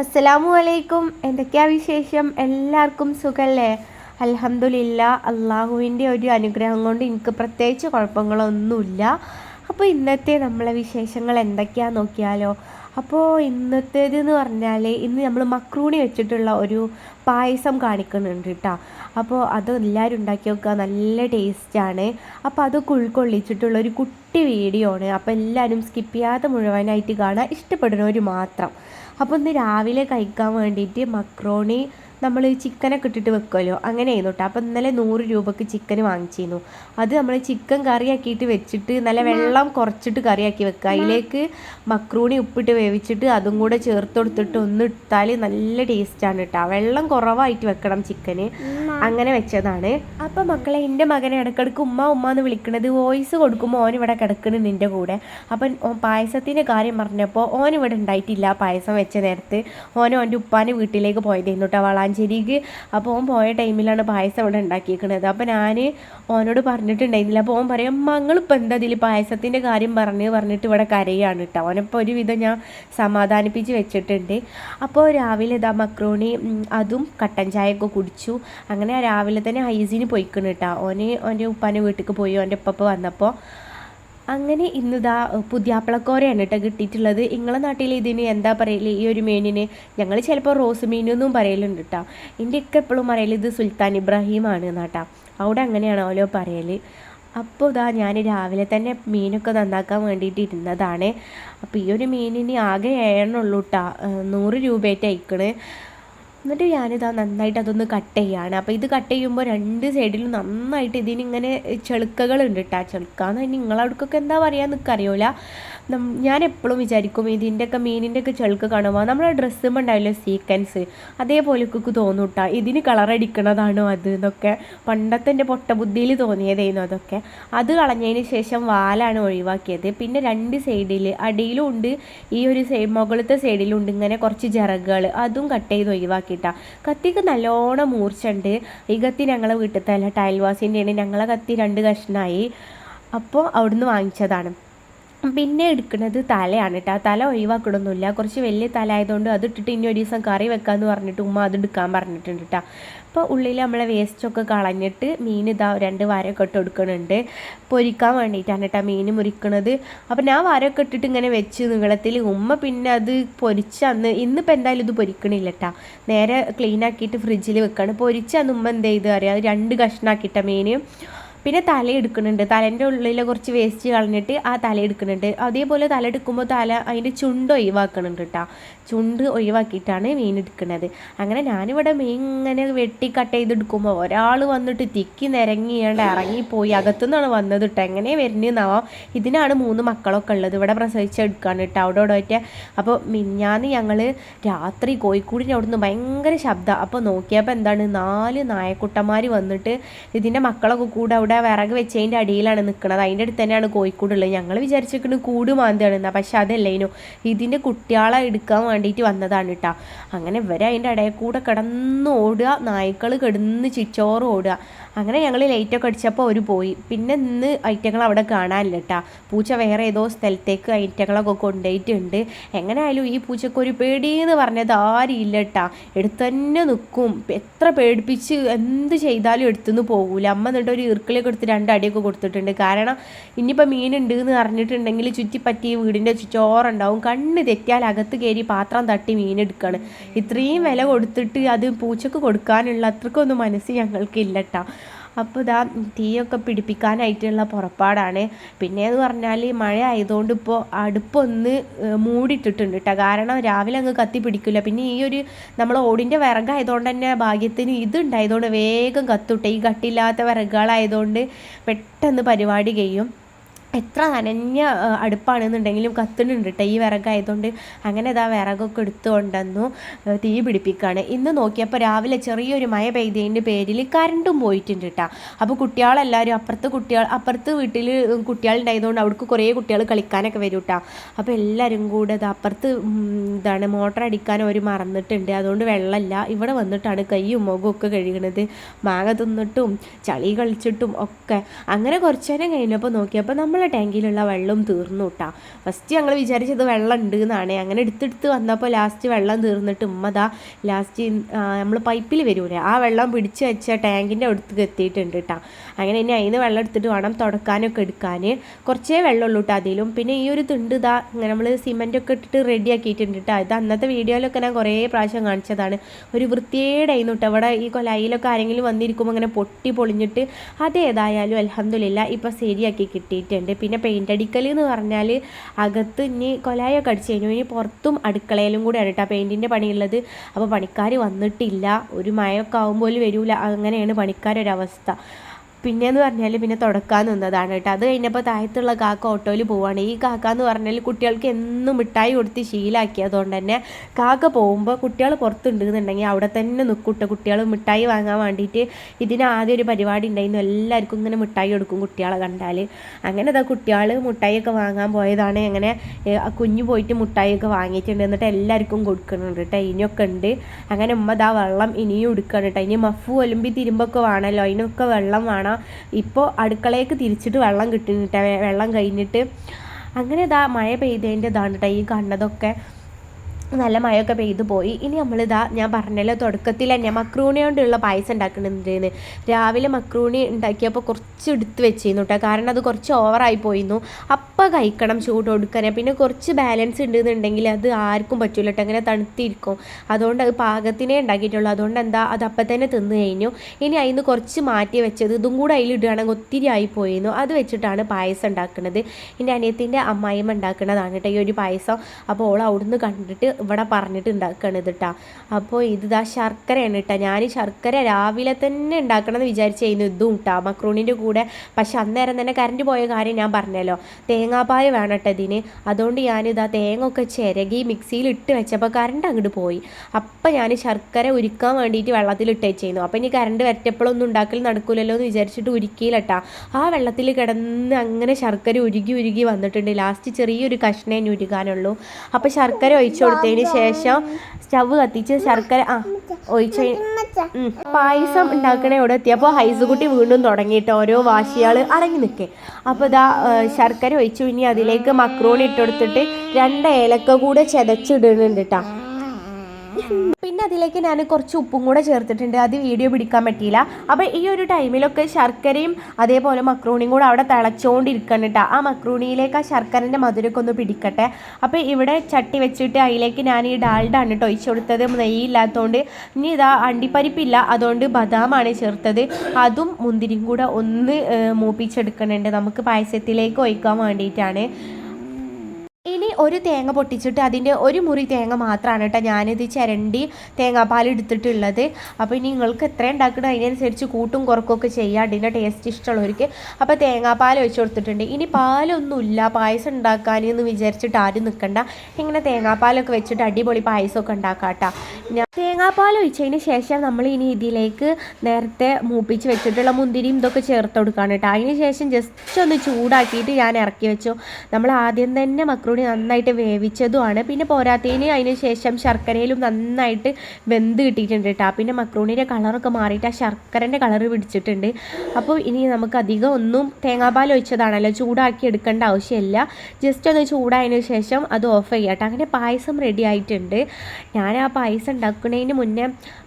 അസ്സലാമു അലൈക്കും എന്തൊക്കെയാ വിശേഷം? എല്ലാവർക്കും സുഖല്ലേ? അലഹമുല്ല അള്ളാഹുവിന്റെ ഒരു അനുഗ്രഹം കൊണ്ട് എനിക്ക് പ്രത്യേകിച്ച് കുഴപ്പങ്ങളൊന്നുമില്ല. അപ്പോൾ ഇന്നത്തെ നമ്മളെ വിശേഷങ്ങൾ എന്തൊക്കെയാണെന്ന് നോക്കിയാലോ? അപ്പോൾ ഇന്നത്തേത് എന്ന് പറഞ്ഞാൽ ഇന്ന് നമ്മൾ മക്രൂണി വെച്ചിട്ടുള്ള ഒരു പായസം കാണിക്കുന്നുണ്ട് കേട്ടോ അപ്പോൾ അത് എല്ലാവരും ഉണ്ടാക്കി നോക്കുക. നല്ല ടേസ്റ്റാണ് അപ്പോൾ അത് ഉൾക്കൊള്ളിച്ചിട്ടുള്ള ഒരു കുട്ടി വീഡിയോ ആണ്. അപ്പോൾ എല്ലാവരും സ്കിപ്പ് ചെയ്യാതെ മുഴുവനായിട്ട് കാണുക. ഇഷ്ടപ്പെടുന്നവർ മാത്രം. അപ്പോൾ ഇന്ന് രാവിലെ കഴിക്കാൻ വേണ്ടിയിട്ട് മക്രോണി നമ്മൾ ചിക്കനൊക്കെ ഇട്ടിട്ട് വെക്കുമല്ലോ അങ്ങനെ ആയിരുന്നു കേട്ടോ അപ്പോൾ ഇന്നലെ നൂറ് രൂപക്ക് ചിക്കൻ വാങ്ങിച്ചിരുന്നു. അത് നമ്മൾ ചിക്കൻ കറിയാക്കിയിട്ട് വെച്ചിട്ട് നല്ല വെള്ളം കുറച്ചിട്ട് കറിയാക്കി വെക്കുക. അതിലേക്ക് മക്രൂണി ഉപ്പിട്ട് വേവിച്ചിട്ട് അതും കൂടെ ചേർത്ത് കൊടുത്തിട്ട് ഒന്ന് ഇട്ടാൽ നല്ല ടേസ്റ്റാണ് കേട്ടോ വെള്ളം കുറവായിട്ട് വെക്കണം ചിക്കന്. അങ്ങനെ വെച്ചതാണ്. അപ്പോൾ മക്കളെ എന്റെ മകനെ ഇടക്കിടക്ക് ഉമ്മ ഉമ്മ എന്ന് വിളിക്കണത് വോയിസ് കൊടുക്കുമ്പോൾ ഓൻ ഇവിടെ കിടക്കുന്നുണ്ട് നിന്റെ കൂടെ. അപ്പം പായസത്തിന്റെ കാര്യം പറഞ്ഞപ്പോൾ ഓൻ ഇവിടെ ഉണ്ടായിട്ടില്ല പായസം വെച്ച നേരത്ത്. ഓൻ ഓന്റെ ഉപ്പാന്റെ വീട്ടിലേക്ക് പോയതായിരുന്നു കേട്ടോ വളാഞ്ചേരിക്ക്. അപ്പോൾ ഓൻ പോയ ടൈമിലാണ് പായസം ഇവിടെ ഉണ്ടാക്കിയിരിക്കുന്നത് അപ്പോൾ ഞാൻ ഓനോട് പറഞ്ഞിട്ടുണ്ടായിരുന്നില്ല. അപ്പോൾ ഓൻ പറയും മങ്ങളിപ്പോൾ എന്താ ഇതിൽ പായസത്തിന്റെ കാര്യം പറഞ്ഞ് പറഞ്ഞിട്ട് ഇവിടെ കരയാണ് കേട്ടോ ഓനിപ്പോൾ ഒരുവിധം ഞാൻ സമാധാനിപ്പിച്ച് വെച്ചിട്ടുണ്ട്. അപ്പോൾ രാവിലെ ഇതാ മക്രോണി അതും കട്ടൻ ചായയൊക്കെ കുടിച്ചു. അങ്ങനെ രാവിലെ തന്നെ ഹൈസീന് പോയിക്കണ് കേട്ടോ ഓന് ഓന്റെ ഉപ്പാന്റെ വീട്ടിലേക്ക് പോയി ഓന്റെ ഉപ്പ വന്നപ്പോൾ അങ്ങനെ ഇന്നിതാ പുതിയാപ്പിളക്കോരയാണ് കേട്ടോ കിട്ടിയിട്ടുള്ളത്. നിങ്ങളെ നാട്ടിൽ ഇതിന് എന്താ പറയൽ? ഈ ഒരു മീനിന് ഞങ്ങൾ ചിലപ്പോൾ റോസ് മീൻ എന്നും പറയലുണ്ട് കേട്ടോ എന്റെയൊക്കെ എപ്പോഴും പറയൽ ഇത് സുൽത്താൻ ഇബ്രാഹിമാണ് എന്നാട്ടാ അവിടെ അങ്ങനെയാണ് ഓരോ പറയൽ അപ്പോൾ ഇതാ ഞാൻ രാവിലെ തന്നെ മീനൊക്കെ നന്നാക്കാൻ വേണ്ടിയിട്ട് ഇരുന്നതാണ്. അപ്പോൾ ഈ ഒരു മീനിന് ആകെ ഏഴെണ്ണുള്ളൂ കേട്ടോ നൂറ് രൂപയായിട്ട് അയക്കണ്. എന്നിട്ട് ഞാനിതാ നന്നായിട്ട് അതൊന്ന് കട്ട് ചെയ്യാണ്. അപ്പോൾ ഇത് കട്ട് ചെയ്യുമ്പോൾ രണ്ട് സൈഡിലും നന്നായിട്ട് ഇതിനിങ്ങനെ ചെളുക്കകളുണ്ട് കേട്ടോ ചെളുക്കാന്ന് പറഞ്ഞാൽ നിങ്ങളവിടക്കൊക്കെ എന്താ പറയുക എന്നൊക്കെ അറിയില്ല ഞാൻ എപ്പോഴും വിചാരിക്കും ഇതിന്റെയൊക്കെ മീനിന്റെയൊക്കെ ചെളുക്ക് കാണുമ്പോൾ നമ്മുടെ ഡ്രസ്സും ഉണ്ടാവില്ല സീക്വൻസ് അതേപോലെയൊക്കെ തോന്നും കേട്ടോ ഇതിന് കളറടിക്കണതാണോ അത് എന്നൊക്കെ പണ്ടത്തെ എന്റെ പൊട്ടബുദ്ധിയിൽ തോന്നിയതായിരുന്നു അതൊക്കെ. അത് കളഞ്ഞതിന് ശേഷം വാലാണ് ഒഴിവാക്കിയത്. പിന്നെ രണ്ട് സൈഡിൽ അടിയിലും ഉണ്ട് ഈ ഒരു സൈഡ് മുകളിലത്തെ സൈഡിലും ഉണ്ട് ഇങ്ങനെ കുറച്ച് ചിറകുകൾ അതും കട്ട് ചെയ്ത് ഒഴിവാക്കിയിട്ടാ കത്തിക്ക് നല്ലോണം മൂർച്ചുണ്ട് ഈ കത്തി ഞങ്ങളെ വീട്ടിലത്തെ അല്ല ടൈൽവാസിന്റെയാണ് ഞങ്ങളെ കത്തി രണ്ട് കഷ്ണമായി അപ്പോൾ അവിടുന്ന് വാങ്ങിച്ചതാണ്. പിന്നെ എടുക്കുന്നത് തലയാണ് കേട്ടോ തല ഒഴിവാക്കണമൊന്നുമില്ല കുറച്ച് വലിയ തല ആയതുകൊണ്ട് അത് ഇട്ടിട്ട് ഇനി ഒരു ദിവസം കറി വെക്കാമെന്ന് പറഞ്ഞിട്ട് ഉമ്മ അത് എടുക്കാൻ പറഞ്ഞിട്ടുണ്ട് കേട്ടോ അപ്പോൾ ഉള്ളിൽ നമ്മളെ വേസ്റ്റൊക്കെ കളഞ്ഞിട്ട് മീൻ ഇതാ രണ്ട് വാരമൊക്കെ ഇട്ട് കൊടുക്കുന്നുണ്ട് പൊരിക്കാൻ വേണ്ടിയിട്ടാണ് കേട്ടോ മീൻ മുറിക്കണത്. അപ്പോൾ ഞാൻ വാരമൊക്കെ ഇട്ടിട്ട് ഇങ്ങനെ വെച്ച് നീളത്തിൽ ഉമ്മ പിന്നെ അത് പൊരിച്ചന്ന് ഇന്നിപ്പോൾ എന്തായാലും ഇത് പൊരിക്കണില്ല കേട്ടോ നേരെ ക്ലീൻ ആക്കിയിട്ട് ഫ്രിഡ്ജിൽ വെക്കാണ്. പൊരിച്ച അന്ന് ഉമ്മ എന്ത് ചെയ്ത് അറിയാം? രണ്ട് കഷ്ണാക്കിയിട്ട മീൻ. പിന്നെ തല എടുക്കുന്നുണ്ട്. തലേന്റെ ഉള്ളിലെ കുറച്ച് വേസ്റ്റ് കളഞ്ഞിട്ട് ആ തല എടുക്കുന്നുണ്ട്. അതേപോലെ തല എടുക്കുമ്പോൾ തല അതിന്റെ ചുണ്ട് ഒഴിവാക്കുന്നുണ്ട് കേട്ടോ ചുണ്ട് ഒഴിവാക്കിയിട്ടാണ് മീൻ എടുക്കുന്നത്. അങ്ങനെ ഞാനിവിടെ മീൻ ഇങ്ങനെ വെട്ടി കട്ട് ചെയ്തെടുക്കുമ്പോൾ ഒരാൾ വന്നിട്ട് തിക്കി നിരങ്ങിയാണ്ട് ഇറങ്ങിപ്പോയി. അകത്തുനിന്നാണ് വന്നത് കേട്ടോ എങ്ങനെ വരുന്നതെന്നാവാം ഇതിനാണ് മൂന്ന് മക്കളൊക്കെ ഉള്ളത്. ഇവിടെ പ്രസവിച്ചെടുക്കാണ് കേട്ടോ അവിടെ ഇവിടെ ഒറ്റ അപ്പോൾ മിഞ്ഞാന്ന് ഞങ്ങൾ രാത്രി കോഴിക്കോടിന്റെ അവിടുന്ന് ഭയങ്കര ശബ്ദം. അപ്പോൾ നോക്കിയപ്പോൾ എന്താണ്? നാല് നായക്കുട്ടന്മാർ വന്നിട്ട് ഇതിന്റെ മക്കളൊക്കെ കൂടെ അവിടെ വിറക് വെച്ചതിന്റെ അടിയിലാണ് നിൽക്കുന്നത് അതിന്റെ അടുത്ത് തന്നെയാണ് കോഴിക്കോടുള്ളത്. ഞങ്ങൾ വിചാരിച്ചിരിക്കുന്നത് കൂട് മാന്തിയാണെന്നാ പക്ഷെ അതല്ലേനു. ഇതിന്റെ കുട്ടികളെ എടുക്കാൻ വേണ്ടിയിട്ട് വന്നതാണ് കേട്ടോ അങ്ങനെ ഇവർ അതിന്റെ ഇടയിൽ കൂടെ കിടന്ന് ഓടുക. നായ്ക്കൾ കിടന്ന് ചിച്ചോറ് ഓടുക. അങ്ങനെ ഞങ്ങൾ ലൈറ്റൊക്കെ അടിച്ചപ്പോൾ അവർ പോയി. പിന്നെ ഇന്ന് ഐറ്റങ്ങൾ അവിടെ കാണാനില്ല കേട്ടോ പൂച്ച വേറെ ഏതോ സ്ഥലത്തേക്ക് ഐറ്റങ്ങളൊക്കെ കൊണ്ടുപോയിട്ടുണ്ട് എങ്ങനെയായാലും ഈ പൂച്ചക്ക് ഒരു പേടിയെന്ന് പറഞ്ഞത് ആരും ഇല്ല കേട്ടാ എടുത്ത് തന്നെ നിൽക്കും എത്ര പേടിപ്പിച്ച് എന്ത് ചെയ്താലും എടുത്തുനിന്ന് പോകൂല അമ്മ എന്നിട്ട് ഒരു ഇറുക്കിലേക്ക് എടുത്ത് രണ്ട് അടിയൊക്കെ കൊടുത്തിട്ടുണ്ട്. കാരണം ഇനിയിപ്പോൾ മീനുണ്ട് എന്ന് അറിഞ്ഞിട്ടുണ്ടെങ്കിൽ ചുറ്റിപ്പറ്റി വീടിന്റെ ചോറുണ്ടാവും. കണ്ണ് തെറ്റിയാൽ അകത്ത് കയറി പാത്രം തട്ടി മീനെടുക്കുകയാണ് ഇത്രയും വില കൊടുത്തിട്ട് അത് പൂച്ചക്ക് കൊടുക്കാനുള്ള അത്രക്കൊന്നും മനസ്സ് ഞങ്ങൾക്ക് ഇല്ല കേട്ടോ അപ്പോൾ ഇതാ തീയൊക്കെ പിടിപ്പിക്കാനായിട്ടുള്ള പുറപ്പാടാണ്. പിന്നെ എന്ന് പറഞ്ഞാൽ മഴ ആയതുകൊണ്ട് ഇപ്പോൾ അടുപ്പൊന്ന് മൂടിയിട്ടിട്ടുണ്ട് കേട്ടോ കാരണം രാവിലെ അങ്ങ് കത്തി പിടിക്കില്ല പിന്നെ ഈ ഒരു നമ്മൾ ഓടിന്റെ വിറകായതുകൊണ്ട് തന്നെ ഭാഗ്യത്തിന് ഇതുണ്ടായതുകൊണ്ട് വേഗം കത്തുട്ടെ. ഈ കട്ടില്ലാത്ത വിറകുകളായതുകൊണ്ട് പെട്ടെന്ന് പരിപാടി കഴിയും. എത്ര നനഞ്ഞ അടുപ്പാണെന്നുണ്ടെങ്കിലും കത്തുന്നുണ്ട് കേട്ടോ ഈ വിറകായതുകൊണ്ട്. അങ്ങനെ ഇതാ വിറകൊക്കെ എടുത്തു കൊണ്ടുവന്നു തീ പിടിപ്പിക്കുകയാണ് ഇന്ന് നോക്കിയപ്പോൾ രാവിലെ ചെറിയൊരു മഴ പെയ്തതിന്റെ പേരിൽ കറണ്ടും പോയിട്ടുണ്ട് കേട്ടോ അപ്പോൾ കുട്ടികളെല്ലാവരും അപ്പുറത്ത് കുട്ടികൾ അപ്പുറത്ത് വീട്ടിൽ കുട്ടികളുണ്ടായതുകൊണ്ട് അവിടേക്ക് കുറേ കുട്ടികൾ കളിക്കാനൊക്കെ വരും കേട്ടോ അപ്പോൾ എല്ലാവരും കൂടെ അപ്പുറത്ത് ഇതാണ് മോട്ടർ അടിക്കാൻ അവർ മറന്നിട്ടുണ്ട്. അതുകൊണ്ട് വെള്ളമില്ല. ഇവിടെ വന്നിട്ടാണ് കൈയും മുഖവും ഒക്കെ കഴുകണത്. മാങ്ങ തിന്നിട്ടും ചളി കളിച്ചിട്ടും ഒക്കെ. അങ്ങനെ കുറച്ച് നേരം കഴിഞ്ഞപ്പോൾ നോക്കിയപ്പോൾ അങ്ങനെ ടാങ്കിലുള്ള വെള്ളം തീർന്നു കേട്ടാ ഫസ്റ്റ് ഞങ്ങൾ വിചാരിച്ചത് വെള്ളം ഉണ്ട് എന്നാണ് അങ്ങനെ എടുത്തെടുത്ത് വന്നപ്പോൾ ലാസ്റ്റ് വെള്ളം തീർന്നിട്ട് ഉമ്മതാ ലാസ്റ്റ് നമ്മൾ പൈപ്പിൽ വരൂലേ. ആ വെള്ളം പിടിച്ച് വെച്ച ടാങ്കിന്റെ അടുത്ത് എത്തിയിട്ടുണ്ട് കേട്ടോ അങ്ങനെ ഇനി അതിന് വെള്ളം എടുത്തിട്ട് വേണം തുടക്കാനൊക്കെ എടുക്കാൻ കുറച്ചേ വെള്ളമുള്ളൂ കേട്ടോ അതിലും. പിന്നെ ഈ ഒരു തുണ്ട് ഇതാ ഇങ്ങനെ നമ്മൾ സിമെന്റ് ഒക്കെ ഇട്ടിട്ട് റെഡി ആക്കിയിട്ടുണ്ട് കേട്ടോ ഇത് അന്നത്തെ വീഡിയോയിലൊക്കെ ഞാൻ കുറേ പ്രാവശ്യം കാണിച്ചതാണ്. ഒരു വൃത്തിയേടായിരുന്നു കേട്ടോ അവിടെ ഈ കൊലയിലൊക്കെ ആരെങ്കിലും വന്നിരിക്കുമ്പോൾ അങ്ങനെ പൊട്ടി പൊളിഞ്ഞിട്ട് അതേതായാലും അലഹമില്ല ഇപ്പോൾ ശരിയാക്കി കിട്ടിയിട്ടുണ്ട്. പിന്നെ പെയിന്റ് അടിക്കൽ എന്ന് പറഞ്ഞാൽ അകത്ത് ഇനി കൊലായൊക്കെ അടിച്ചു കഴിഞ്ഞു. ഇനി പുറത്തും അടുക്കളയിലും കൂടെയാണ് കേട്ടോ പെയിന്റിന്റെ പണിയുള്ളത്. അപ്പോൾ പണിക്കാർ വന്നിട്ടില്ല. ഒരു മഴയൊക്കെ ആകുമ്പോൾ വരൂല. അങ്ങനെയാണ് പണിക്കാരൊരവസ്ഥ. പിന്നെയെന്ന് പറഞ്ഞാൽ പിന്നെ തുടക്കാൻ നിന്നതാണ് കേട്ടോ. അത് കഴിഞ്ഞപ്പോൾ താഴത്തുള്ള കാക്ക ഓട്ടോയിൽ പോവാണ്. ഈ കാക്ക എന്ന് പറഞ്ഞാൽ കുട്ടികൾക്ക് എന്നും മിഠായി കൊടുത്ത് ശീലാക്കിയതുകൊണ്ട് തന്നെ കാക്ക പോകുമ്പോൾ കുട്ടികൾ പുറത്തുണ്ടെന്നുണ്ടെങ്കിൽ അവിടെ തന്നെ നിൽക്കൂട്ടോ കുട്ടികൾ മിഠായി വാങ്ങാൻ വേണ്ടിയിട്ട് ഇതിന് ആദ്യം ഒരു പരിപാടി ഉണ്ടായിരുന്നു. എല്ലാവർക്കും ഇങ്ങനെ മിഠായി കൊടുക്കും കുട്ടികളെ കണ്ടാൽ അങ്ങനെ അതാ കുട്ടികൾ മിഠായിയൊക്കെ വാങ്ങാൻ പോയതാണ്. അങ്ങനെ കുഞ്ഞു പോയിട്ട് മിഠായിയൊക്കെ വാങ്ങിയിട്ടുണ്ട്. എന്നിട്ട് എല്ലാവർക്കും കൊടുക്കുന്നുണ്ട് കേട്ടോ. ഇനിയൊക്കെ ഉണ്ട്. അങ്ങനെ ഉമ്മ ദാ വെള്ളം ഇനിയും എടുക്കണം കേട്ടോ. ഇനി മഫു ഒലുമ്പി തിരുമ്പൊക്കെ വേണമല്ലോ. അതിനൊക്കെ വെള്ളം വേണം. ഇപ്പോൾ അടുക്കളയ്ക്ക് തിരിച്ചിട്ട് വെള്ളം കിട്ടിയിട്ട് വെള്ളം കഴിഞ്ഞിട്ട് അങ്ങനെ ഇതാ മഴ പെയ്തതിന്റെ ഇതാണ് കേട്ടോ ഈ കണ്ടതൊക്കെ. നല്ല മഴയൊക്കെ പെയ്തു പോയി. ഇനി നമ്മളിതാ ഞാൻ പറഞ്ഞല്ലോ തുടക്കത്തിൽ തന്നെ മക്രൂണി കൊണ്ടുള്ള പായസം ഉണ്ടാക്കണമെന്ന് രാവിലെ മക്രൂണി ഉണ്ടാക്കിയപ്പോൾ കുറച്ച് എടുത്ത് വെച്ചിരുന്നു കേട്ടോ കാരണം അത് കുറച്ച് ഓവറായി പോയിരുന്നു. അപ്പം കഴിക്കണം ചൂട് കൊടുക്കാനേ. പിന്നെ കുറച്ച് ബാലൻസ് ഉണ്ടെന്നുണ്ടെങ്കിൽ അത് ആർക്കും പറ്റില്ല കേട്ടോ അങ്ങനെ തണുത്തിരിക്കും. അതുകൊണ്ട് അത് പാകത്തിനേ ഉണ്ടാക്കിയിട്ടുള്ളൂ. അതുകൊണ്ട് എന്താ അത് അപ്പം തന്നെ തിന്നു കഴിഞ്ഞു. ഇനി അതിന് കുറച്ച് മാറ്റി വെച്ചത് ഇതും കൂടെ അതിലിടുകയാണെങ്കിൽ ഒത്തിരി ആയി പോയിരുന്നു. അത് വെച്ചിട്ടാണ് പായസം ഉണ്ടാക്കുന്നത് എന്റെ അനിയത്തിന്റെ അമ്മായിമ്മ ഉണ്ടാക്കുന്നതാണ് കേട്ടോ ഈ ഒരു പായസം. അപ്പോൾ ഓൾ അവിടുന്ന് കണ്ടിട്ട് ഇവിടെ പറഞ്ഞിട്ട് ഉണ്ടാക്കുകയാണ് ഇത് അപ്പോൾ ഇത് ഇതാ ശർക്കരയാണ് കേട്ടോ ഞാൻ ശർക്കര രാവിലെ തന്നെ ഉണ്ടാക്കണം എന്ന് വിചാരിച്ചായിരുന്നു ഇതും കേട്ടോ മക്രൂണിന്റെ കൂടെ. പക്ഷെ അന്നേരം തന്നെ കറണ്ട് പോയ കാര്യം ഞാൻ പറഞ്ഞല്ലോ. തേങ്ങാപ്പായ വേണം കേട്ടോ ഇതിന്. അതുകൊണ്ട് ഞാനിതാ തേങ്ങ ഒക്കെ ചിരകി മിക്സിയിൽ ഇട്ട് വെച്ചപ്പോൾ കറണ്ട് അങ്ങോട്ട് പോയി. അപ്പം ഞാൻ ശർക്കര ഉരുക്കാൻ വേണ്ടിയിട്ട് വെള്ളത്തിൽ ഇട്ട് വെച്ചിരുന്നു അപ്പം ഇനി കറണ്ട് വരറ്റപ്പോഴൊന്നും ഉണ്ടാക്കൽ നടക്കില്ലല്ലോ എന്ന് വിചാരിച്ചിട്ട് ഉരുക്കിയില്ലട്ടാ ആ വെള്ളത്തിൽ കിടന്ന് അങ്ങനെ ശർക്കര ഉരുകി ഉരുകി വന്നിട്ടുണ്ട്. ലാസ്റ്റ് ചെറിയൊരു കഷ്ണേ ഉരുകാനുള്ളൂ. അപ്പോൾ ശർക്കര ഒഴിച്ചു കൊടുത്തതിന് ശേഷം സ്റ്റവ് കത്തിച്ച് ശർക്കര ആ ഒഴിച്ച് പായസം ഉണ്ടാക്കണേ ഇവിടെ എത്തിയപ്പോൾ ഹൈസുകുട്ടി വീണ്ടും തുടങ്ങിയിട്ട് ഓരോ വാശിയാൾ അടങ്ങി നിൽക്കേ. അപ്പോൾ ഇതാ ശർക്കര ഒഴിച്ചു. ഇനി അതിലേക്ക് മക്രോണി ഇട്ടെടുത്തിട്ട് രണ്ട് ഏലക്ക കൂടെ ചതച്ചിടുന്നുണ്ട് കേട്ടോ പിന്നെ അതിലേക്ക് ഞാൻ കുറച്ച് ഉപ്പും കൂടെ ചേർത്തിട്ടുണ്ട്. അത് വീഡിയോ പിടിക്കാൻ പറ്റിയില്ല. അപ്പോൾ ഈ ഒരു ടൈമിലൊക്കെ ശർക്കരയും അതേപോലെ മക്രൂണിയും കൂടെ അവിടെ തിളച്ചുകൊണ്ടിരിക്കണം കേട്ടോ ആ മക്രൂണിയിലേക്ക് ആ ശർക്കരന്റെ മധുരമൊക്കെ ഒന്ന് പിടിക്കട്ടെ. അപ്പോൾ ഇവിടെ ചട്ടി വെച്ചിട്ട് അതിലേക്ക് ഞാൻ ഈ ഡാൽഡാണ് കേട്ടോ ഒഴിച്ചു കൊടുത്തത്. നെയ്യില്ലാത്തതുകൊണ്ട് ഇനി ഇതാ അണ്ടിപ്പരിപ്പില്ല. അതുകൊണ്ട് ബദാമാണ് ചേർത്തത്. അതും മുന്തിരിയും കൂടെ ഒന്ന് മൂപ്പിച്ചെടുക്കണുണ്ട്. നമുക്ക് പായസത്തിലേക്ക് ഒഴിക്കാൻ വേണ്ടിയിട്ടാണ്. ഇനി ഒരു തേങ്ങ പൊട്ടിച്ചിട്ട് അതിന്റെ ഒരു മുറി തേങ്ങ മാത്രമാണ് കേട്ടോ ഞാനിത് ചിരണ്ടി തേങ്ങാപ്പാൽ എടുത്തിട്ടുള്ളത്. അപ്പോൾ ഇനി നിങ്ങൾക്ക് എത്ര ഉണ്ടാക്കണം അതിനനുസരിച്ച് കൂട്ടും കുറക്കൊക്കെ ചെയ്യാം. അതിന്റെ ടേസ്റ്റ് ഇഷ്ടമുള്ളവർക്ക് അപ്പോൾ തേങ്ങാപ്പാൽ ഒഴിച്ച് കൊടുത്തിട്ടുണ്ട്. ഇനി പാലൊന്നുമില്ല. പായസം ഉണ്ടാക്കാൻ എന്ന് വിചാരിച്ചിട്ട് ആരും നിൽക്കണ്ട. ഇങ്ങനെ തേങ്ങാപ്പാലൊക്കെ വെച്ചിട്ട് അടിപൊളി പായസമൊക്കെ ഉണ്ടാക്കാം കേട്ടോ. തേങ്ങാപ്പാൽ ഒഴിച്ചതിന് ശേഷം നമ്മൾ ഇനി ഇതിലേക്ക് നേരത്തെ മൂപ്പിച്ച് വെച്ചിട്ടുള്ള മുന്തിരിയും ഇതൊക്കെ ചേർത്ത് കൊടുക്കുകയാണ് കേട്ടോ. അതിന് ശേഷം ജസ്റ്റ് ഒന്ന് ചൂടാക്കിയിട്ട് ഞാൻ ഇറക്കി വെച്ചു. നമ്മൾ ആദ്യം തന്നെ മക്രൂണി നന്നായിട്ട് വേവിച്ചതുമാണ്. പിന്നെ പോരാത്തതിന് അതിന് ശേഷം ശർക്കരയിലും നന്നായിട്ട് വെന്ത് കിട്ടിയിട്ടുണ്ട് കേട്ടോ. പിന്നെ മക്രൂണിന്റെ കളറൊക്കെ മാറിയിട്ട് ആ ശർക്കരന്റെ കളർ പിടിച്ചിട്ടുണ്ട്. അപ്പോൾ ഇനി നമുക്ക് അധികം ഒന്നും തേങ്ങാപ്പാൽ ഒഴിച്ചതാണല്ലോ ചൂടാക്കി എടുക്കേണ്ട ആവശ്യമില്ല. ജസ്റ്റ് ഒന്ന് ചൂടായതിനു ശേഷം അത് ഓഫ് ചെയ്യാം കേട്ടോ. അങ്ങനെ പായസം റെഡി ആയിട്ടുണ്ട്. ഞാൻ ആ പായസം ഉണ്ടാക്കുന്നതിന് മുന്നേ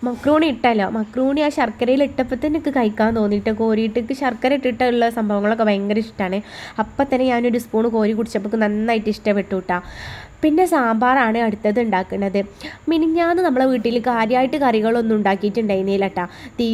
മക്രൂണി ഇട്ടല്ലോ. മക്രൂണി ആ ശർക്കരയിൽ ഇട്ടപ്പോൾ തന്നെ എനിക്ക് കഴിക്കാൻ തോന്നിയിട്ട്. കോരിയിട്ടേക്ക് ശർക്കര ഇട്ടിട്ടുള്ള സംഭവങ്ങളൊക്കെ ഭയങ്കര ഇഷ്ടമാണ് അപ്പം തന്നെ ഞാനൊരു സ്പൂൺ കോരി കുടിച്ചപ്പോൾ നന്നായിട്ട് ഇഷ്ടപ്പെട്ടു കേട്ടോ പിന്നെ സാമ്പാറാണ് അടുത്തത് ഉണ്ടാക്കുന്നത്. മിനിഞ്ഞാന്ന് നമ്മളെ വീട്ടിൽ കാര്യമായിട്ട് കറികളൊന്നും ഉണ്ടാക്കിയിട്ടുണ്ടായിരുന്നില്ല കേട്ടോ തീ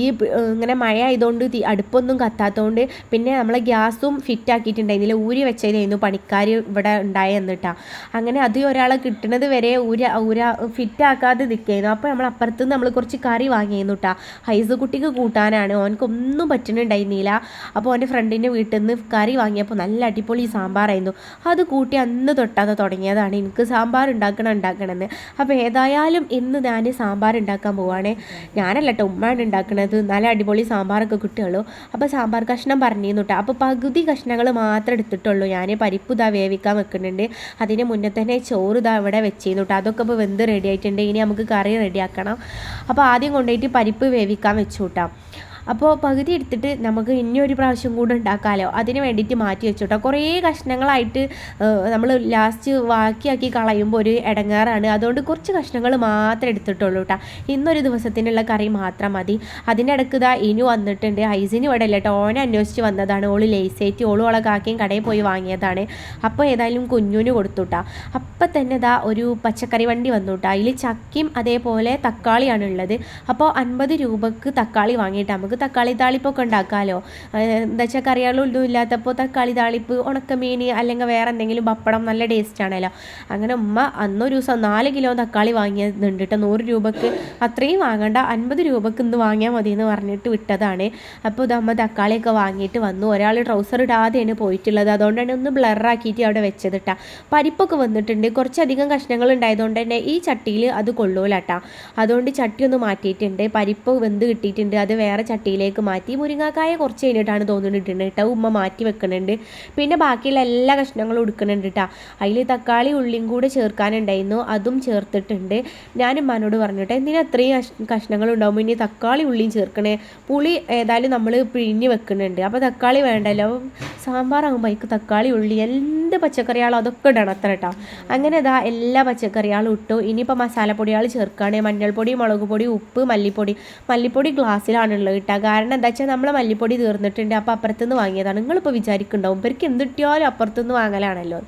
ഇങ്ങനെ മഴ ആയതുകൊണ്ട് തീ അടുപ്പൊന്നും കത്താത്തതുകൊണ്ട് പിന്നെ നമ്മളെ ഗ്യാസും ഫിറ്റ് ആക്കിയിട്ടുണ്ടായിരുന്നില്ല ഊരി വെച്ചതായിരുന്നു പണിക്കാർ ഇവിടെ ഉണ്ടായെന്ന് കേട്ടോ അങ്ങനെ അത് ഒരാളെ കിട്ടുന്നത് വരെ ഊര ഊര ഫിറ്റ് ആക്കാതെ നിൽക്കായിരുന്നു അപ്പോൾ നമ്മൾ അപ്പുറത്ത് നമ്മൾ കുറച്ച് കറി വാങ്ങിയിരുന്നു കേട്ടോ ഹൈസ് കുട്ടിക്ക് കൂട്ടാനാണ്. ഓനക്കൊന്നും പറ്റുന്നുണ്ടായിരുന്നില്ല അപ്പോൾ ഓന്റെ ഫ്രണ്ടിന്റെ വീട്ടിൽ നിന്ന് കറി വാങ്ങിയപ്പോൾ നല്ല അടിപൊളി സാമ്പാറായിരുന്നു. അത് കൂട്ടി അന്ന് തൊട്ടാതെ തുടങ്ങിയതാണ് എനിക്ക് സാമ്പാർ ഉണ്ടാക്കണം ഉണ്ടാക്കണമെന്ന്. അപ്പോൾ ഏതായാലും ഇന്ന് ഞാൻ സാമ്പാർ ഉണ്ടാക്കാൻ പോവാണ്. ഞാനല്ല കേട്ടോ ഉമ്മയാണ് ഉണ്ടാക്കുന്നത് നല്ല അടിപൊളി സാമ്പാറൊക്കെ കിട്ടുകയുള്ളൂ അപ്പോൾ സാമ്പാർ കഷ്ണം പറഞ്ഞിരുന്നു കേട്ടോ അപ്പോൾ പകുതി കഷ്ണങ്ങൾ മാത്രം എടുത്തിട്ടുള്ളൂ. ഞാൻ പരിപ്പ് ഇതാ വേവിക്കാൻ വെക്കുന്നുണ്ട്. അതിന് മുന്നേ തന്നെ ചോറ് ഇതാ ഇവിടെ വെച്ചിരുന്നു കേട്ടോ അതൊക്കെ ഇപ്പോൾ വെന്ത് റെഡി ആയിട്ടുണ്ട്. ഇനി നമുക്ക് കറി റെഡിയാക്കണം അപ്പോൾ ആദ്യം കൊണ്ടുപോയിട്ട് പരിപ്പ് വേവിക്കാൻ വെച്ചു കേട്ടോ അപ്പോൾ പകുതി എടുത്തിട്ട് നമുക്ക് ഇനി ഒരു പ്രാവശ്യം കൂടെ ഉണ്ടാക്കാമല്ലോ അതിന് വേണ്ടിയിട്ട് മാറ്റി വെച്ചു കേട്ടോ കുറേ കഷ്ണങ്ങളായിട്ട് നമ്മൾ ലാസ്റ്റ് ബാക്കിയാക്കി കളയുമ്പോൾ ഒരു ഇടങ്ങാറാണ് അതുകൊണ്ട് കുറച്ച് കഷ്ണങ്ങൾ മാത്രം എടുത്തിട്ടുള്ളൂ കേട്ടോ ഇന്നൊരു ദിവസത്തിനുള്ള കറി മാത്രം മതി. അതിന്റെ ഇടയ്ക്ക് ഇതാ ഇനി വന്നിട്ടുണ്ട്. ഐസിന് ഇവിടെ അല്ല ഓനെ അന്വേഷിച്ച് വന്നതാണ്. ഓൾ ലേസേറ്റ് ഓൾ ഓളെ കടയിൽ പോയി വാങ്ങിയതാണ്. അപ്പോൾ ഏതായാലും കുഞ്ഞുന് കൊടുത്തുട്ടാ അപ്പം തന്നെ ഇതാ ഒരു പച്ചക്കറി വണ്ടി വന്നു കേട്ടോ അതിൽ ചക്കയും അതേപോലെ തക്കാളിയാണ് ഉള്ളത്. അപ്പോൾ അൻപത് രൂപക്ക് തക്കാളി വാങ്ങിയിട്ട് നമുക്ക് തക്കാളി താളിപ്പൊക്കെ ഉണ്ടാക്കാമല്ലോ എന്താ വെച്ചാൽ കറികളൊന്നും ഇല്ലാത്തപ്പോൾ തക്കാളി താളിപ്പ് ഉണക്കമീൻ അല്ലെങ്കിൽ വേറെ എന്തെങ്കിലും പപ്പടം നല്ല ടേസ്റ്റ് ആണല്ലോ. അങ്ങനെ ഉമ്മ അന്നൊരു ദിവസം നാല് കിലോ തക്കാളി വാങ്ങിയതുണ്ട് കേട്ടോ. നൂറ് രൂപക്ക്. അത്രയും വാങ്ങണ്ട. അൻപത് രൂപക്ക് ഇന്ന് വാങ്ങിയാൽ മതി എന്ന് പറഞ്ഞിട്ട് വിട്ടതാണ്. അപ്പോൾ ഇതമ്മ തക്കാളിയൊക്കെ വാങ്ങിയിട്ട് വന്നു. ഒരാൾ ട്രൗസർ ഇടാതെയാണ് പോയിട്ടുള്ളത്. അതുകൊണ്ടാണ് ഒന്ന് ബ്ലറാക്കിയിട്ട് അവിടെ വെച്ചത് കേട്ടോ പരിപ്പൊക്കെ വന്നിട്ടുണ്ട്. കുറച്ചധികം കഷ്ണങ്ങൾ ഉണ്ടായതുകൊണ്ട് തന്നെ ഈ ചട്ടിയിൽ അത് കൊള്ളൂല അതുകൊണ്ട് ചട്ടി ഒന്ന് മാറ്റിയിട്ടുണ്ട്. പരിപ്പ് വെന്ത് കിട്ടിയിട്ടുണ്ട്. അത് വേറെ ചട്ടിയിലേക്ക് മാറ്റി. മുരിങ്ങാക്കായ കുറച്ച് കഴിഞ്ഞിട്ടാണ് തോന്നിയിട്ടുണ്ട് കേട്ടോ. ഉമ്മ മാറ്റി വെക്കുന്നുണ്ട്. പിന്നെ ബാക്കിയുള്ള എല്ലാ കഷ്ണങ്ങളും എടുക്കുന്നുണ്ട് കേട്ടോ. അതിൽ തക്കാളി ഉള്ളിയും കൂടെ ചേർക്കാനുണ്ടായിരുന്നു. അതും ചേർത്തിട്ടുണ്ട്. ഞാൻ ഉമ്മാനോട് പറഞ്ഞിട്ട് എന്തിനാ അത്രയും കഷ്ണങ്ങൾ ഉണ്ടാകുമ്പോൾ ഇനി തക്കാളി ഉള്ളിയും ചേർക്കണേ. പുളി ഏതായാലും നമ്മൾ പിഴിഞ്ഞ് വെക്കുന്നുണ്ട്. അപ്പോൾ തക്കാളി വേണ്ടല്ലോ. സാമ്പാറാകുമ്പോൾ അതിക്ക് തക്കാളി ഉള്ളി എന്ത് പച്ചക്കറിയാളോ അതൊക്കെ ഇടണം അത്ര കേട്ടോ. അങ്ങനെ ഇതാ എല്ലാ പച്ചക്കറിയാളും ഇട്ടു. ഇനിയിപ്പോൾ മസാലപ്പൊടികൾ ചേർക്കുകയാണെങ്കിൽ മഞ്ഞൾപ്പൊടി മുളക് പൊടി ഉപ്പ് മല്ലിപ്പൊടി. മല്ലിപ്പൊടി ഗ്ലാസ്സിലാണുള്ളത് കേട്ടോ. കാരണം എന്താ വെച്ചാൽ നമ്മളെ മല്ലിപ്പൊടി തീർന്നിട്ടുണ്ട് അപ്പോൾ അപ്പുറത്തുനിന്ന് വാങ്ങിയതാണ്. നിങ്ങളിപ്പോൾ വിചാരിക്കുന്നുണ്ടാവും ഇവർക്ക് എന്ത് കിട്ടിയാലും അപ്പുറത്തുനിന്ന് വാങ്ങലാണല്ലോ.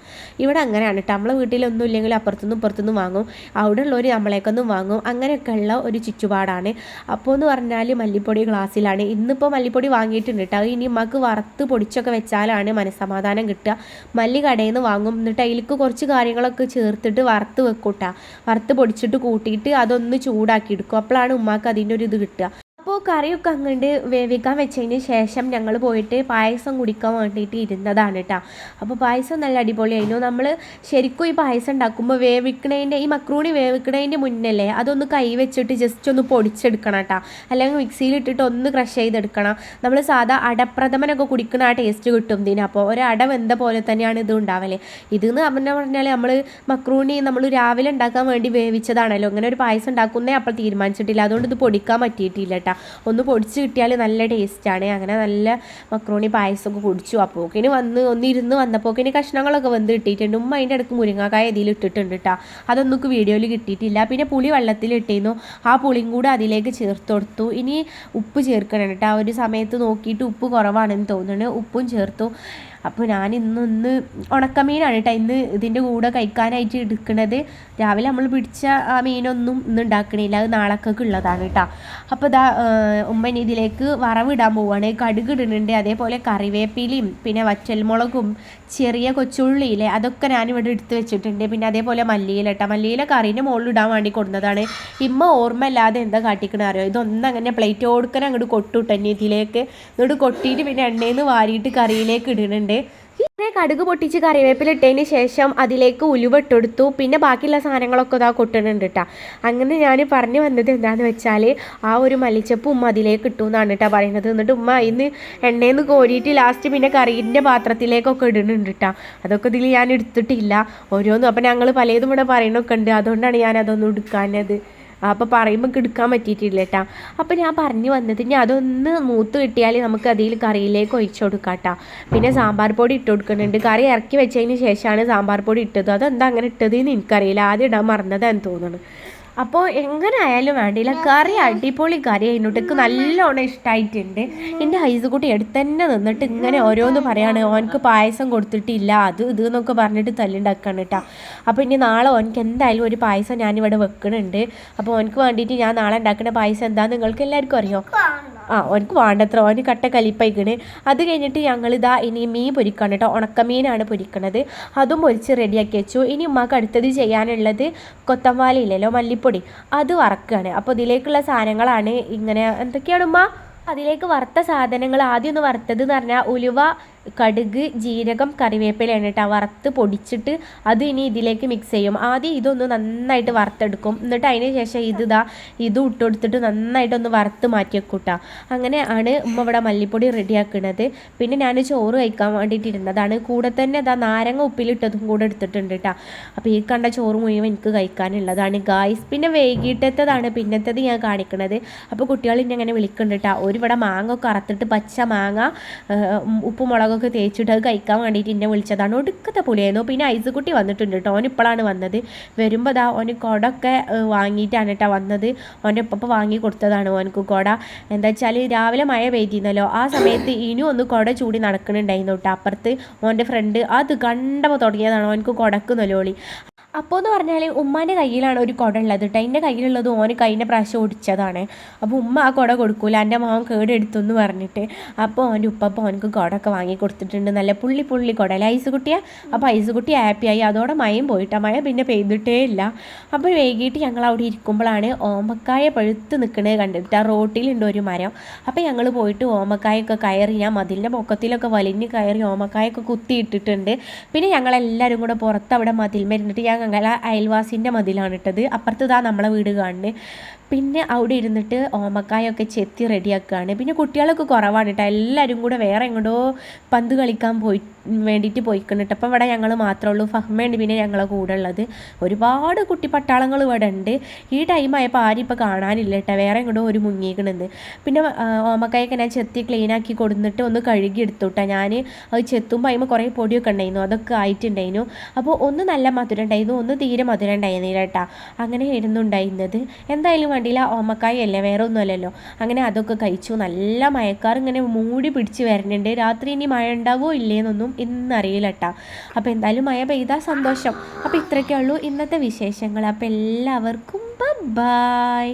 ഇവിടെ അങ്ങനെയാണ് കേട്ടോ നമ്മളെ വീട്ടിലൊന്നും ഇല്ലെങ്കിൽ അപ്പുറത്തുനിന്നും ഇപ്പുറത്തുനിന്നും വാങ്ങും. അവിടെ ഉള്ളവർ നമ്മളേക്കൊന്നും വാങ്ങും. അങ്ങനെയൊക്കെ ഉള്ള ഒരു ചുറ്റുപാടാണ്. അപ്പോൾ എന്ന് പറഞ്ഞാൽ മല്ലിപ്പൊടി ഗ്ലാസ്സിലാണ്. ഇന്നിപ്പോൾ മല്ലിപ്പൊടി വാങ്ങിയിട്ടുണ്ട് കേട്ടോ ഇനി ഉമ്മക്ക് വറുത്ത് പൊടിച്ചൊക്കെ വെച്ചാലാണ് മനസ്സമാധാനം കിട്ടുക. മല്ലി കടയിൽ നിന്ന് വാങ്ങും. എന്നിട്ട് അതിലേക്ക് കുറച്ച് കാര്യങ്ങളൊക്കെ ചേർത്തിട്ട് വറുത്ത് വെക്കൂട്ടാ വറുത്ത് പൊടിച്ചിട്ട് കൂട്ടിയിട്ട് അതൊന്ന് ചൂടാക്കി എടുക്കും. അപ്പോഴാണ് ഉമ്മാക്ക് അതിന്റെ ഒരു ഇത് കിട്ടുക. അപ്പോൾ കറിയൊക്കെ അങ്ങോട്ട് വേവിക്കാൻ വെച്ചതിന് ശേഷം ഞങ്ങൾ പോയിട്ട് പായസം കുടിക്കാൻ വേണ്ടിയിട്ട് ഇരുന്നതാണ് കേട്ടോ അപ്പോൾ പായസം നല്ല അടിപൊളിയായിരുന്നു. നമ്മൾ ശരിക്കും ഈ പായസം ഉണ്ടാക്കുമ്പോൾ വേവിക്കണതിന്റെ ഈ മക്രൂണി വേവിക്കണതിന്റെ മുന്നല്ലേ അതൊന്ന് കൈ വെച്ചിട്ട് ജസ്റ്റ് ഒന്ന് പൊടിച്ചെടുക്കണം കേട്ടോ അല്ലെങ്കിൽ മിക്സിയിൽ ഇട്ടിട്ട് ഒന്ന് ക്രഷ് ചെയ്തെടുക്കണം. നമ്മൾ സാധാ അടപ്രഥമനൊക്കെ കുടിക്കുന്ന ആ ടേസ്റ്റ് കിട്ടും ഇതിന്. അപ്പോൾ ഒരു അട വെന്ത പോലെ തന്നെയാണ് ഇത് ഉണ്ടാവൽ. ഇതെന്ന് പറഞ്ഞാൽ പറഞ്ഞാൽ നമ്മൾ മക്രൂണി നമ്മൾ രാവിലെ ഉണ്ടാക്കാൻ വേണ്ടി വേവിച്ചതാണല്ലോ. അങ്ങനെ ഒരു പായസം ഉണ്ടാക്കുന്നേ അപ്പോൾ തീരുമാനിച്ചിട്ടില്ല. അതുകൊണ്ട് ഇത് പൊടിക്കാൻ പറ്റിയിട്ടില്ല കേട്ടോ ഒന്ന് പൊടിച്ച് കിട്ടിയാൽ നല്ല ടേസ്റ്റാണ്. അങ്ങനെ നല്ല മക്രോണി പായസമൊക്കെ കുടിച്ചു. അപ്പോക്കിന് വന്ന് ഒന്നിരുന്ന് വന്നപ്പോക്കിന് കഷ്ണങ്ങളൊക്കെ വന്ന് കിട്ടിയിട്ടുണ്ട്. ഉമ്മ അതിന്റെ ഇടയ്ക്ക് മുരിങ്ങാക്കായ ഇതിൽ ഇട്ടിട്ടുണ്ട് കേട്ടോ അതൊന്നും വീഡിയോയിൽ കിട്ടിയിട്ടില്ല. പിന്നെ പുളി വെള്ളത്തിൽ ഇട്ടിരുന്നു. ആ പുളിയും കൂടെ അതിലേക്ക് ചേർത്ത് കൊടുത്തു. ഇനി ഉപ്പ് ചേർക്കണം കേട്ടോ ആ ഒരു സമയത്ത് നോക്കിയിട്ട് ഉപ്പ് കുറവാണെന്ന് തോന്നുന്നു ഉപ്പും ചേർത്തു. അപ്പോൾ ഞാൻ ഇന്നൊന്ന് ഉണക്കമീനാണ് കേട്ടോ ഇന്ന് ഇതിന്റെ കൂടെ കഴിക്കാനായിട്ട് എടുക്കുന്നത് രാവിലെ നമ്മൾ പിടിച്ച ആ മീനൊന്നും ഇന്ന് ഉണ്ടാക്കണില്ല. അത് നാളക്കൊക്കെ ഉള്ളതാണ് കേട്ടോ അപ്പോൾ ഇതാ ഉമ്മൻ ഇതിലേക്ക് വറവിടാൻ പോവുകയാണ് കടുക് ഇടുന്നുണ്ട്. അതേപോലെ കറിവേപ്പിലയും പിന്നെ വറ്റൽമുളകും ചെറിയ കൊച്ചുള്ളിയില്ലേ അതൊക്കെ ഞാനിവിടെ എടുത്ത് വെച്ചിട്ടുണ്ട്. പിന്നെ അതേപോലെ മല്ലിയില കേട്ടോ മല്ലിയില കറീന്റെ മുകളിൽ ഇടാൻ വേണ്ടി കൊടുന്നതാണ്. ഇമ്മ ഓർമ്മയില്ലാതെ എന്താ കാട്ടിക്കണ അറിയോ? ഇതൊന്നും അങ്ങനെ പ്ലേറ്റ് കൊടുക്കാൻ അങ്ങോട്ട് കൊട്ടുട്ടന്നെ ഇതിലേക്ക്. എന്നിട്ട് കൊട്ടിയിട്ട് പിന്നെ എണ്ണയിൽ നിന്ന് വാരിയിട്ട് കറിയിലേക്ക് ഇടുന്നുണ്ട്. ഇങ്ങനെ കടുക് പൊട്ടിച്ച് കറിവേപ്പിലിട്ടതിന് ശേഷം അതിലേക്ക് ഉലുവ ഇട്ടെടുത്തു. പിന്നെ ബാക്കിയുള്ള സാധനങ്ങളൊക്കെ ഇതാ കൊട്ടുന്നുണ്ട് കേട്ടോ അങ്ങനെ ഞാൻ പറഞ്ഞു വന്നത് എന്താണെന്ന് വെച്ചാൽ ആ ഒരു മല്ലിച്ചപ്പ് ഉമ്മ അതിലേക്ക് ഇട്ടു എന്നാണ് കേട്ടോ പറയുന്നത്. എന്നിട്ട് ഉമ്മ ഇന്ന് എണ്ണയിൽ കോരിയിട്ട് ലാസ്റ്റ് പിന്നെ കറീന്റെ പാത്രത്തിലേക്കൊക്കെ ഇടുന്നുണ്ട് കേട്ടോ അതൊക്കെ ഇതിൽ ഞാൻ എടുത്തിട്ടില്ല. ഓരോന്നും. അപ്പം ഞങ്ങൾ പലതും ഇവിടെ പറയണൊക്കെ ഉണ്ട്. അതുകൊണ്ടാണ് ഞാൻ അതൊന്നും എടുക്കാനത് അപ്പോൾ പറയുമ്പോൾ എടുക്കാൻ പറ്റിയിട്ടില്ല കേട്ടോ അപ്പോൾ ഞാൻ പറഞ്ഞു വന്നത് ഞാൻ അതൊന്ന് മൂത്ത് കിട്ടിയാൽ നമുക്ക് അതിൽ കറിയിലേക്ക് ഒഴിച്ചു കൊടുക്കാം കേട്ടോ പിന്നെ സാമ്പാർ പൊടി ഇട്ട് കൊടുക്കുന്നുണ്ട്. കറി ഇറക്കി വെച്ചതിന് ശേഷമാണ് സാമ്പാർ പൊടി ഇട്ടത്. അതെന്താ അങ്ങനെ ഇട്ടതെന്ന് എനിക്കറിയില്ല. ആദ്യം ഇടാൻ മറന്നതാന്ന് തോന്നുന്നു. അപ്പോൾ എങ്ങനെ ആയാലും വേണ്ടിയില്ല. കറി അടിപൊളി കറി. അതിനോട്ടേക്ക് നല്ലോണം ഇഷ്ടമായിട്ടുണ്ട് എന്റെ ഹൈസുകുട്ടി എടുത്ത് തന്നെ നിന്നിട്ട് ഇങ്ങനെ ഓരോന്ന് പറയാണ്. ഓനക്ക് പായസം കൊടുത്തിട്ടില്ല. അത് ഇത് എന്നൊക്കെ പറഞ്ഞിട്ട് തല്ലുണ്ടാക്കാണ് കേട്ടോ അപ്പോൾ ഇനി നാളെ ഓനക്ക് എന്തായാലും ഒരു പായസം ഞാനിവിടെ വെക്കണുണ്ട്. അപ്പോൾ ഓനക്ക് വേണ്ടിയിട്ട് ഞാൻ നാളെ ഉണ്ടാക്കുന്ന പായസം എന്താ നിങ്ങൾക്ക് എല്ലാവർക്കും അറിയോ? ആ ഓനക്ക് വേണ്ടത്ര. ഓന് കട്ട കലിപ്പയിക്കണ്. അത് കഴിഞ്ഞിട്ട് ഞങ്ങളിതാ ഇനി മീൻ പൊരിക്കണം കേട്ടോ. ഉണക്കമീനാണ് പൊരിക്കണത്. അതും പൊരിച്ച് റെഡിയാക്കി വെച്ചു. ഇനി ഉമ്മക്ക് അടുത്തത് ചെയ്യാനുള്ളത് കൊത്തമ്പാലയില്ലല്ലോ മല്ലിപ്പൊടി. അത് വറക്കുകയാണ് അപ്പോൾ ഇതിലേക്കുള്ള സാധനങ്ങളാണ് ഇങ്ങനെ. എന്തൊക്കെയാണ് ഉമ്മ? അതിലേക്ക് വറുത്ത സാധനങ്ങൾ ആദ്യം ഒന്ന് വറുത്തത് എന്ന് പറഞ്ഞാൽ ഉലുവ കടുക് ജീരകം കറിവേപ്പില കേട്ടോ വറുത്ത് പൊടിച്ചിട്ട് അത് ഇനി ഇതിലേക്ക് മിക്സ് ചെയ്യും. ആദ്യം ഇതൊന്ന് നന്നായിട്ട് വറുത്തെടുക്കും. എന്നിട്ട് അതിന് ശേഷം ഇത് ഇതാ ഇതും ഇട്ട് കൊടുത്തിട്ട് നന്നായിട്ടൊന്ന് വറുത്ത് മാറ്റി വെക്കൂട്ടാ അങ്ങനെ ആണ് ഉമ്മ ഇവിടെ മല്ലിപ്പൊടി റെഡിയാക്കുന്നത് പിന്നെ ഞാൻ ചോറ് കഴിക്കാൻ വേണ്ടിയിട്ട് ഇരുന്നതാണ് കൂടെ തന്നെ ഇതാ നാരങ്ങ ഉപ്പിലിട്ടതും കൂടെ എടുത്തിട്ടുണ്ട് കേട്ടോ അപ്പോൾ ഈ കണ്ട ചോറ് മുഴുവൻ എനിക്ക് കഴിക്കാനുള്ളതാണ് ഗായ്സ് പിന്നെ വൈകിട്ടത്തതാണ് പിന്നത്തേത് ഞാൻ കാണിക്കുന്നത് അപ്പോൾ കുട്ടികൾ ഇനി അങ്ങനെ വിളിക്കുന്നുണ്ട് കേട്ടോ ഒരു ഇവിടെ മാങ്ങ ഒക്കെ അറുത്തിട്ട് പച്ച മാങ്ങ ഉപ്പും മുളകൊക്കെ തേച്ചിട്ട് അത് കഴിക്കാൻ വേണ്ടിയിട്ട് എന്നെ വിളിച്ചതാണ്. ഒടുക്കത്തെ പുളിയായിരുന്നു. പിന്നെ ഐസ് കുട്ടി വന്നിട്ടുണ്ട് കേട്ടോ. ഓൻ ഇപ്പോഴാണ് വന്നത്. വരുമ്പോൾ ദാ ഓന് കുടൊക്കെ വാങ്ങിയിട്ടാണ് കേട്ടോ വന്നത്. ഓന്റെ ഉപ്പ വാങ്ങി കൊടുത്തതാണ് ഓനക്ക് കുട. എന്താ വെച്ചാൽ രാവിലെ മഴ പെയ്തിരുന്നല്ലോ. ആ സമയത്ത് ഇനിയും ഒന്ന് കുട ചൂടി നടക്കുന്നുണ്ടായിരുന്നു കേട്ടോ. അപ്പുറത്ത് ഓന്റെ ഫ്രണ്ട് അത് കണ്ടപ്പോൾ തുടങ്ങിയതാണ് ഓനക്ക് കുടക്ക് നല്ലോളി അപ്പോൾ എന്ന് പറഞ്ഞാൽ ഉമ്മാന്റെ കയ്യിലാണ് ഒരു കുട ഉള്ളത് കേട്ടോ എന്റെ കയ്യിലുള്ളത് ഓന് കഴിഞ്ഞ പ്രാവശ്യം ഒടിച്ചതാണ് അപ്പോൾ ഉമ്മ ആ കുട കൊടുക്കൂല. എന്റെ മാവൻ കേടെടുത്തു എന്ന് പറഞ്ഞിട്ട് അപ്പോൾ അവന്റെ ഉപ്പപ്പോൾ അവനക്ക് കുടമൊക്കെ വാങ്ങി കൊടുത്തിട്ടുണ്ട്. നല്ല പുള്ളി പുള്ളി കുട. അല്ലേ ഐസ് കുട്ടിയാ? അപ്പോൾ ഐസ് കുട്ടി ഹാപ്പിയായി അതോടെ മയം പോയിട്ട്. മഴ പിന്നെ പെയ്തിട്ടേ ഇല്ല. അപ്പോൾ വൈകിട്ട് ഞങ്ങൾ അവിടെ ഇരിക്കുമ്പോഴാണ് ഓമക്കായ പഴുത്ത് നിൽക്കുന്നത് കണ്ടിട്ട്. ആ റോട്ടിലുണ്ട് ഒരു മരം. അപ്പോൾ ഞങ്ങൾ പോയിട്ട് ഓമക്കായൊക്കെ കയറി ഞാൻ മതിലിന്റെ പൊക്കത്തിലൊക്കെ വലിഞ്ഞ് കയറി ഓമക്കായൊക്കെ കുത്തിയിട്ടിട്ടുണ്ട്. പിന്നെ ഞങ്ങളെല്ലാവരും കൂടെ പുറത്ത് അവിടെ മതിൽ മരുന്നിട്ട് ഞാൻ ഞങ്ങളെ അയൽവാസിന്റെ മതിലാണ് ഇട്ടത്. അപ്പുറത്ത് ഇതാ നമ്മളെ വീട് കാണുന്നത് പിന്നെ അവിടെ ഇരുന്നിട്ട് ഓമക്കായൊക്കെ ചെത്തി റെഡിയാക്കുകയാണ് പിന്നെ കുട്ടികളൊക്കെ കുറവാണ് കേട്ടോ എല്ലാവരും കൂടെ വേറെ എങ്ങോട്ടോ പന്ത് കളിക്കാൻ പോയി വേണ്ടിയിട്ട് പോയിക്കണം അപ്പോൾ ഇവിടെ ഞങ്ങൾ മാത്രമേ ഉള്ളൂ. ഫഹ്മയുണ്ട് പിന്നെ ഞങ്ങളെ കൂടെ ഉള്ളത്. ഒരുപാട് കുട്ടി പട്ടാളങ്ങൾ ഇവിടെ ഉണ്ട് ഈ ടൈം ആയപ്പോൾ ആരും ഇപ്പോൾ കാണാനില്ല കേട്ടോ വേറെ എങ്ങോട്ടോ ഒരു മുങ്ങിക്കണത് പിന്നെ ഓമക്കായൊക്കെ ഞാൻ ചെത്തി ക്ലീനാക്കി കൊടുത്തിട്ട് ഒന്ന് കഴുകി എടുത്തു ഞാൻ അത് ചെത്തുമ്പോൾ അതിന് കുറേ പൊടിയൊക്കെ ഉണ്ടായിരുന്നു. അതൊക്കെ ആയിട്ടുണ്ടായിരുന്നു. അപ്പോൾ ഒന്ന് നല്ല മധുരം ഉണ്ടായിരുന്നു. ഒന്ന് തീരെ മധുരം ഉണ്ടായിരുന്നില്ല കേട്ടോ അങ്ങനെ ഇരുന്നുണ്ടായിരുന്നത് എന്തായാലും വേണ്ടിയില്ല. ഓമക്കായ അല്ലേ? വേറെ ഒന്നുമല്ലല്ലോ. അങ്ങനെ അതൊക്കെ കഴിച്ചു. നല്ല മയക്കാർ ഇങ്ങനെ മൂടി പിടിച്ച് വരുന്നുണ്ട് രാത്രി ഇനി മഴ ഉണ്ടാവോ ഇല്ലേന്നൊന്നും ഇന്നറിയില്ല കേട്ടോ അപ്പോൾ എന്തായാലും മഴ പെയ്താൽ സന്തോഷം. അപ്പോൾ ഇത്രയൊക്കെ ഉള്ളൂ ഇന്നത്തെ വിശേഷങ്ങൾ. അപ്പോൾ എല്ലാവർക്കും ബൈ